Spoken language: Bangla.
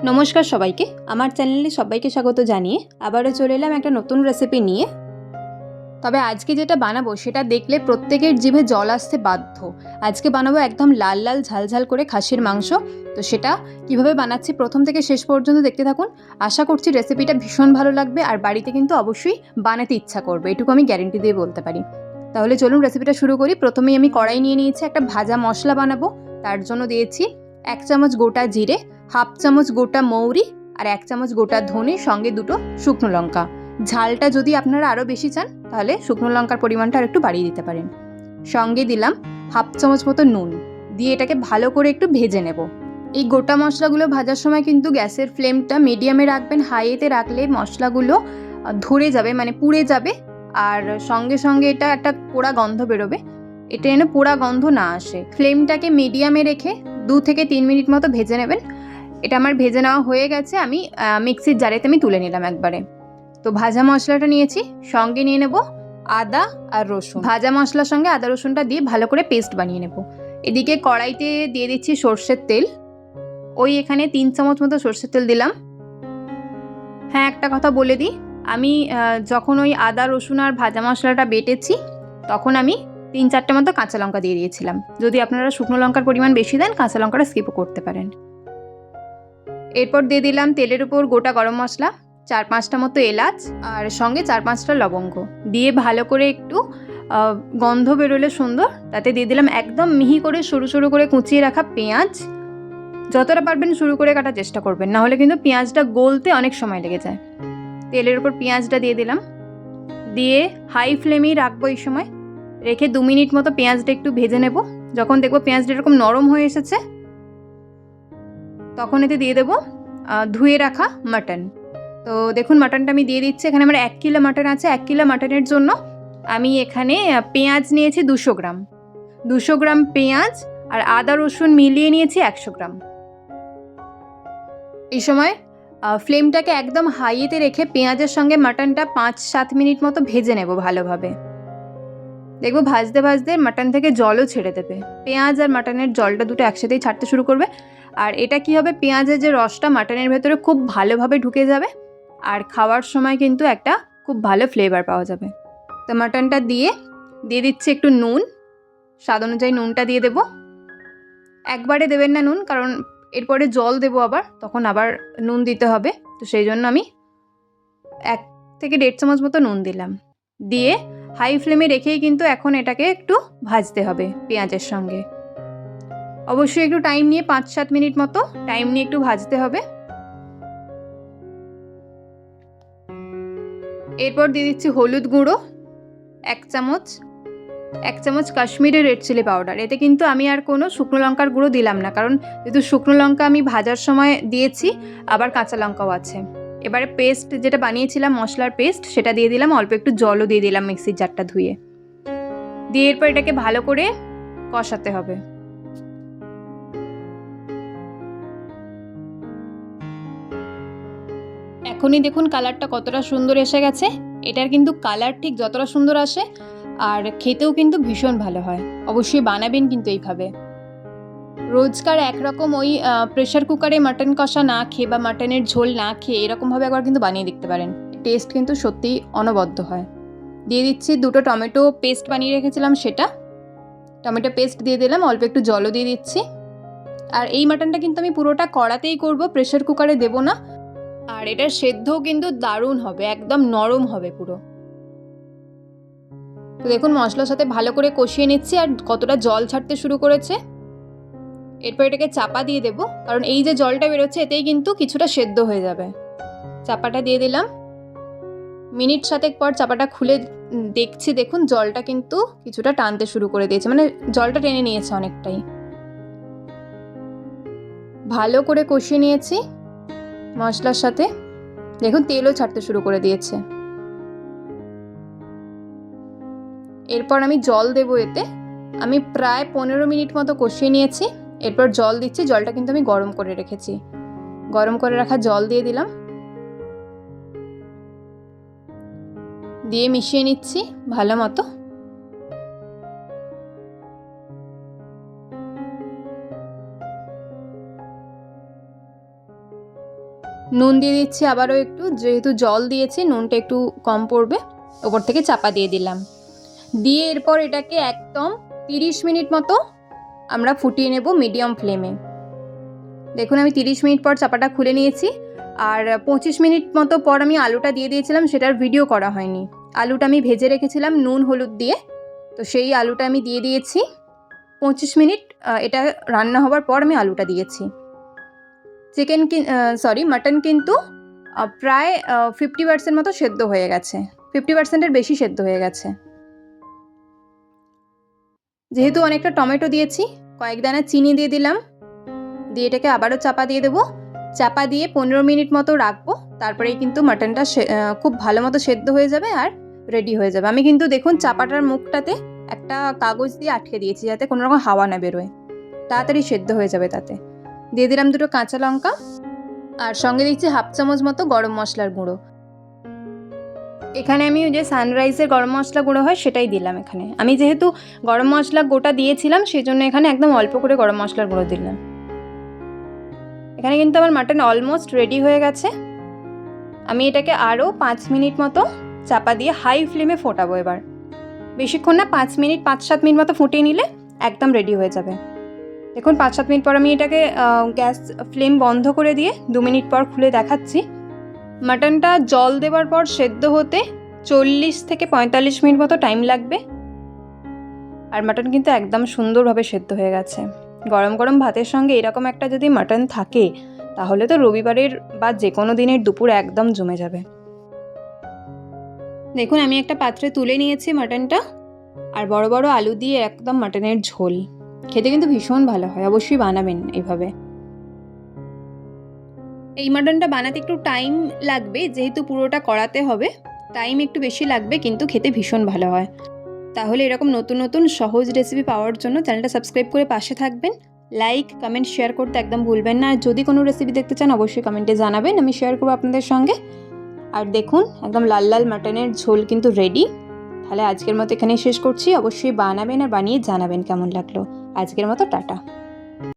নমস্কার সবাইকে। আমার চ্যানেলে সবাইকে স্বাগত জানিয়ে আবারও চলে এলাম একটা নতুন রেসিপি নিয়ে। তবে আজকে যেটা বানাবো সেটা দেখলে প্রত্যেকের জিভে জল আসতে বাধ্য। আজকে বানাবো একদম লাল লাল ঝালঝাল করে খাসির মাংস। তো সেটা কীভাবে বানাচ্ছি প্রথম থেকে শেষ পর্যন্ত দেখতে থাকুন। আশা করছি রেসিপিটা ভীষণ ভালো লাগবে আর বাড়িতে কিন্তু অবশ্যই বানাতে ইচ্ছা করবে। এটুকু আমি গ্যারেন্টি দিয়ে বলতে পারি। তাহলে চলুন রেসিপিটা শুরু করি। প্রথমেই আমি কড়াই নিয়ে নিয়েছি একটা ভাজা মশলা বানাবো। তার জন্য দিয়েছি এক চামচ গোটা জিরে হাফ চামচ গোটা মৌরি আর এক চামচ গোটা ধনে, সঙ্গে দুটো শুকনো লঙ্কা। ঝালটা যদি আপনারা আরও বেশি চান, তাহলে শুকনো লঙ্কার পরিমাণটা আর একটু বাড়িয়ে দিতে পারেন। সঙ্গে দিলাম হাফ চামচ মতো নুন। দিয়ে এটাকে ভালো করে একটু ভেজে নেব। এই গোটা মশলাগুলো ভাজার সময় কিন্তু গ্যাসের ফ্লেমটা মিডিয়ামে রাখবেন, হাইতে রাখলে মশলাগুলো ধরে যাবে মানে পুড়ে যাবে। আর সঙ্গে সঙ্গে এটা একটা পোড়া গন্ধ বেরোবে। এটা যেন পোড়া গন্ধ না আসে। ফ্লেমটাকে মিডিয়ামে রেখে দু থেকে তিন মিনিট মতো ভেজে নেবেন। এটা আমার ভেজে নেওয়া হয়ে গেছে, আমি মিক্সির জারেতে আমি তুলে নিলাম একবারে। তো ভাজা মশলাটা নিয়েছি, সঙ্গে নিয়ে নেব আদা আর রসুন। ভাজা মশলার সঙ্গে আদা রসুনটা দিয়ে ভালো করে পেস্ট বানিয়ে নেব। এদিকে কড়াইতে দিয়ে দিচ্ছি সর্ষের তেল। ওই এখানে তিন চামচ মতো সর্ষের তেল দিলাম। হ্যাঁ একটা কথা বলে দিই। আমি যখন ওই আদা, রসুন আর ভাজা মশলাটা বেটেছি, তখন আমি তিন চারটে মতো কাঁচা লঙ্কা দিয়ে দিয়েছিলাম। যদি আপনারা শুকনো লঙ্কার পরিমাণ বেশি দেন, কাঁচা লঙ্কাটা স্কিপও করতে পারেন। এরপর দিয়ে দিলাম তেলের উপর গোটা গরম মশলা, চার পাঁচটা মতো এলাচ আর সঙ্গে চার পাঁচটা লবঙ্গ। দিয়ে ভালো করে একটু গন্ধ বেরোলে সুন্দর, তাতে দিয়ে দিলাম একদম মিহি করে সরু সরু করে কুচিয়ে রাখা পেঁয়াজ। যতটা পারবেন শুরু করে কাটার চেষ্টা করবেন না হলে কিন্তু পেঁয়াজটা গলতে অনেক সময় লেগে যায়। তেলের উপর পেঁয়াজটা দিয়ে দিলাম। দিয়ে হাই ফ্লেমেই রাখব এই সময়। রেখে দু মিনিট মতো পেঁয়াজটা একটু ভেজে নেব। যখন দেখব পেঁয়াজটা এরকম নরম হয়ে এসেছে তখন এতে দিয়ে দেবো ধুয়ে রাখা মাটন তো দেখুন মাটনটা আমি দিয়ে দিচ্ছি। এখানে আমার এক কিলো মাটন আছে। এক কিলো মাটনের জন্য আমি এখানে পেঁয়াজ নিয়েছি দুশো গ্রাম। দুশো গ্রাম পেঁয়াজ আর আদা রসুন মিলিয়ে নিয়েছি একশো গ্রাম। এই সময় ফ্লেমটাকে একদম হাইয়েতে রেখে পেঁয়াজের সঙ্গে মাটনটা পাঁচ সাত মিনিট মতো ভেজে নেব ভালোভাবে। দেখব ভাজতে ভাজতে মাটন থেকে জলও ছেড়ে দেবে। পেঁয়াজ আর মাটনের জলটা দুটো একসাথেই ছাড়তে শুরু করবে। আর এটা কি হবে? পেঁয়াজের যে রসটা মাটনের ভেতরে খুব ভালোভাবে ঢুকে যাবে আর খাওয়ার সময় কিন্তু একটা খুব ভালো ফ্লেভার পাওয়া যাবে। তো মাটনটা দিয়ে দিয়ে দিচ্ছি একটু নুন। স্বাদ অনুযায়ী নুনটা দিয়ে দেবো। একবারে দেবেন না নুন, কারণ এরপরে জল দেবো আবার, তখন আবার নুন দিতে হবে। তো সেই জন্য আমি এক থেকে দেড় চামচ মতো নুন দিলাম। দিয়ে হাই ফ্লেমে রেখেই কিন্তু এখন এটাকে একটু ভাজতে হবে পেঁয়াজের সঙ্গে। অবশ্যই একটু টাইম নিয়ে পাঁচ সাত মিনিট মতো টাইম নিয়ে একটু ভাজতে হবে। এরপর দিয়ে দিচ্ছি হলুদ গুঁড়ো, এক চামচ এক চামচ কাশ্মীরি রেড চিলি পাউডার এতে কিন্তু আমি আর কোনো শুকনো লঙ্কার গুঁড়ো দিলাম না, কারণ যেহেতু শুকনো লঙ্কা আমি ভাজার সময় দিয়েছি, আবার কাঁচা লঙ্কাও আছে। এবারে পেস্ট যেটা বানিয়েছিলাম, মশলার পেস্ট সেটা দিয়ে দিলাম, অল্প একটু জলও দিয়ে দিলাম মিক্সির জারটা ধুয়ে। দিয়ে এরপর এটাকে ভালো করে কষাতে হবে। এখনই দেখুন কালারটা কতটা সুন্দর এসে গেছে। এটার কিন্তু কালার ঠিক যতটা সুন্দর আসে, আর খেতেও কিন্তু ভীষণ ভালো হয়। অবশ্যই বানাবেন কিন্তু এইভাবে। রোজকার একরকম ওই প্রেশার কুকারে মাটন কষা না খেয়ে বা মাটনের ঝোল না খেয়ে এরকমভাবে একবার কিন্তু বানিয়ে দেখতে পারেন। টেস্ট কিন্তু সত্যিই অনবদ্য হয়। দিয়ে দিচ্ছি দুটো টমেটো পেস্ট বানিয়ে রেখেছিলাম সেটা। টমেটো পেস্ট দিয়ে দিলাম, অল্প একটু জলও দিয়ে দিচ্ছি। আর এই মাটনটা কিন্তু আমি পুরোটা কড়াতেই করব প্রেশার কুকারে দেবো না। আর এটা সেদ্ধও কিন্তু দারুণ হবে, একদম নরম হবে পুরো। তো দেখুন, মশলার সাথে ভালো করে কষিয়ে নিচ্ছি আর কতটা জল ছাড়তে শুরু করেছে। এরপর এটাকে চাপা দিয়ে দেবো, কারণ এই যে জলটা বেরোচ্ছে, এতেই কিন্তু কিছুটা সেদ্ধ হয়ে যাবে। চাপাটা দিয়ে দিলাম। মিনিট সাতেক পর চাপাটা খুলে দেখছি, দেখুন জলটা কিন্তু কিছুটা টানতে শুরু করে দিয়েছে মানে জলটা টেনে নিয়েছে অনেকটাই। ভালো করে কষিয়ে নিয়েছি। মশলার সাথে? দেখুন, তেলও ছাড়তে শুরু করে দিয়েছে। এরপর আমি জল দেবো এতে। আমি প্রায় পনেরো মিনিট মতো কষিয়ে নিয়েছি। এরপর জল দিচ্ছি। জলটা কিন্তু আমি গরম করে রেখেছি। গরম করে রাখা জল দিয়ে দিলাম। দিয়ে মিশিয়ে নিচ্ছি ভালো মতো। নুন দিয়ে দিচ্ছি আবারও একটু। যেহেতু জল দিয়েছি, নুনটা একটু কম পড়বে। ওপর থেকে চাপা দিয়ে দিলাম। দিয়ে এরপর এটাকে একদম তিরিশ মিনিট মতো আমরা ফুটিয়ে নেব মিডিয়াম ফ্লেমে। দেখুন, আমি তিরিশ মিনিট পর চাপাটা খুলে নিয়েছি। আর পঁচিশ মিনিট মতো পর আমি আলুটা দিয়ে দিয়েছিলাম, সেটার ভিডিও করা হয়নি। আলুটা আমি ভেজে রেখেছিলাম নুন, হলুদ দিয়ে। তো সেই আলুটা আমি দিয়ে দিয়েছি। পঁচিশ মিনিট এটা রান্না হওয়ার পর আমি আলুটা দিয়েছি। চিকেন সরি মাটন কিন্তু প্রায় ফিফটি পার্সেন্ট মতো সেদ্ধ হয়ে গেছে। ফিফটি পার্সেন্টের বেশি সেদ্ধ হয়ে গেছে। যেহেতু অনেকটা টমেটো দিয়েছি, কয়েক দানা চিনি দিয়ে দিলাম। দিয়ে এটাকে আবারও চাপা দিয়ে দেবো। চাপা দিয়ে পনেরো মিনিট মতো রাখব। তারপরেই কিন্তু মাটনটা খুব ভালো মতো সেদ্ধ হয়ে যাবে আর রেডি হয়ে যাবে। আমি কিন্তু দেখুন চাপাটার মুখটাতে একটা কাগজ দিয়ে আটকে দিয়েছি যাতে কোনো রকম হাওয়া না বেরোয়। তাড়াতাড়ি সেদ্ধ হয়ে যাবে তাতে। দিয়ে দিলাম দুটো কাঁচা লঙ্কা আর সঙ্গে দিচ্ছি হাফ চামচ মতো গরম মশলার গুঁড়ো। এখানে আমি যে সানরাইজের গরম মশলা গুঁড়ো হয় সেটাই দিলাম এখানে। আমি যেহেতু গরম মশলা গোটা দিয়েছিলাম সেই জন্য এখানে একদম অল্প করে গরম মশলার গুঁড়ো দিলাম। এখানে কিন্তু আমার মাটন অলমোস্ট রেডি হয়ে গেছে। আমি এটাকে আরও পাঁচ মিনিট মতো চাপা দিয়ে হাই ফ্লেমে ফোটাবো এবার। বেশিক্ষণ না, পাঁচ মিনিট, পাঁচ সাত মিনিট মতো ফুটিয়ে নিলে একদম রেডি হয়ে যাবে। দেখুন পাঁচ সাত মিনিট পর আমি এটাকে গ্যাস ফ্লেম বন্ধ করে দিয়ে দু মিনিট পর খুলে দেখাচ্ছি। মাটনটা জল দেওয়ার পর সেদ্ধ হতে চল্লিশ থেকে পঁয়তাল্লিশ মিনিট মতো টাইম লাগবে। আর মাটন কিন্তু একদম সুন্দরভাবে সেদ্ধ হয়ে গেছে। গরম গরম ভাতের সঙ্গে এরকম একটা যদি মাটন থাকে, তাহলে তো রবিবারের বা যে কোনো দিনের দুপুর একদম জমে যাবে। দেখুন, আমি একটা পাত্রে তুলে নিয়েছি মাটনটা, আর বড় বড় আলু দিয়ে একদম মাটনের ঝোল। খেতে কিন্তু ভীষণ ভালো হয়, অবশ্যই বানাবেন এইভাবে এই মাটনটা বানাতে একটু টাইম লাগবে, যেহেতু পুরোটা করাতে হবে টাইম একটু বেশি লাগবে, কিন্তু খেতে ভীষণ ভালো হয়। তাহলে এরকম নতুন নতুন সহজ রেসিপি পাওয়ার জন্য চ্যানেলটা সাবস্ক্রাইব করে পাশে থাকবেন। লাইক কমেন্ট শেয়ার করতে একদম ভুলবেন না। আর যদি কোনো রেসিপি দেখতে চান, অবশ্যই কমেন্টে জানাবেন, আমি শেয়ার করব আপনাদের সঙ্গে। আর দেখুন, একদম লাল লাল মাটনের ঝোল কিন্তু রেডি তাহলে আজকের মতো এখানেই শেষ করছি। অবশ্যই বানাবেন আর বানিয়ে জানাবেন কেমন লাগল। আজকের মতো টাটা।